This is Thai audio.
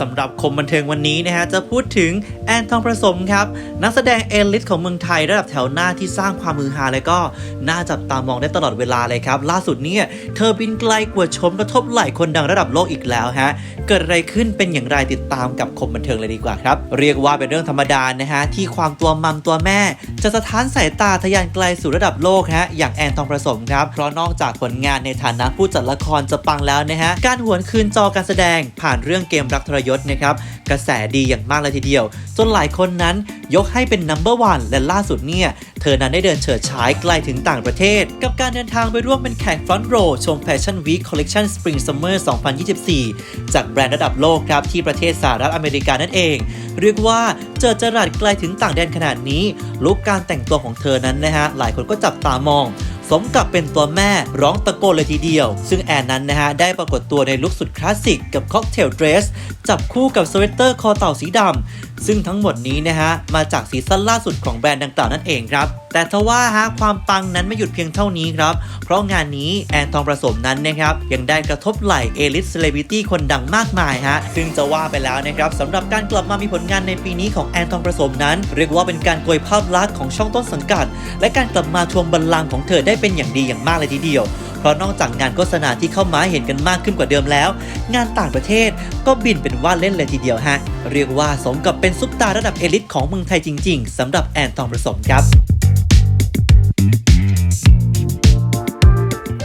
สำหรับคมบันเทิงวันนี้นะฮะจะพูดถึงแอนทองประสมครับ นักแสดงเอลิทของเมืองไทยระดับแถวหน้าที่สร้างความมือฮาและก็น่าจับตามองได้ตลอดเวลาเลยครับ ล่าสุดเนี่ยเธอบินไกลกว่าชมกระทบไหล่คนดังระดับโลกอีกแล้วฮะเกิดอะไรขึ้นเป็นอย่างไรติดตามกับคมบันเทิงเลยดีกว่าครับ เรียกว่าเป็นเรื่องธรรมดานะฮะที่ความตัวมัมตัวแม่ จะสะท้านสายตาทะยานไกลสู่ระดับโลกฮะอย่างแอนทองประสมครับเพราะนอกจากผลงานในฐานะผู้จัดละครจะปังแล้วนะฮะการหวนคืนจอการแสดงผ่านเรื่องเกมรักทรยศนะครับกระแสดีอย่างมากเลยทีเดียว จนหลายคนนั้นยกให้เป็นนัมเบอร์วันและล่าสุดเนี่ย เธอนั้นได้เดินเฉิดฉายไกลถึงต่างประเทศ กับการเดินทางไปร่วมเป็นแขกฟรอนต์โรชม Fashion Week Collection Spring Summer 2024 จากแบรนด์ระดับโลกครับ ที่ประเทศสหรัฐอเมริกานั่นเอง เรียกว่าเจอจรัสไกลถึงต่างแดนขนาดนี้ลุคการแต่งตัวของเธอนั้นนะฮะหลายคนก็จับตามอง สมกับเป็นตัวแม่ร้องตะโกนเลยทีเดียว ซึ่งแอนนั้นนะฮะ ได้ปรากฏตัวในลุคสุดคลาสสิกกับค็อกเทลเดรส จับคู่กับสเวตเตอร์คอเต่าสีดำซึ่งทั้งหมดนี้นะฮะ มาจากซีซั่นล่าสุดของแบรนด์ดังกล่าวนั่นเองครับแต่ทว่าฮะความปังนั้นไม่หยุดเพียงเท่านี้ครับ เพราะงานนี้แอนทองประสมนั้นนะครับยังได้กระทบไหล่เอลิสเซเลบิตี้คนดังมากมายฮะซึ่งจะว่าไปแล้วนะครับสำหรับการกลับมามีผลงานในปีนี้ของแอนทองประสมนั้น เรียกว่าเป็นการโกยภาพลักษณ์ของช่องต้นสังกัด และการกลับมาทวงบัลลังก์ของเธอได้เป็นอย่างดีอย่างมากเลยทีเดียวเพราะนอกจากงานโฆษณาที่เข้ามาเห็นกันมากขึ้นกว่าเดิมแล้ว งานต่างประเทศก็บินเป็นว่าเล่นเลยทีเดียวฮะ เรียกว่าสมกับเป็นซุปตาระดับเอลิทของเมืองไทยจริง ๆสำหรับแอนทองประสมครับ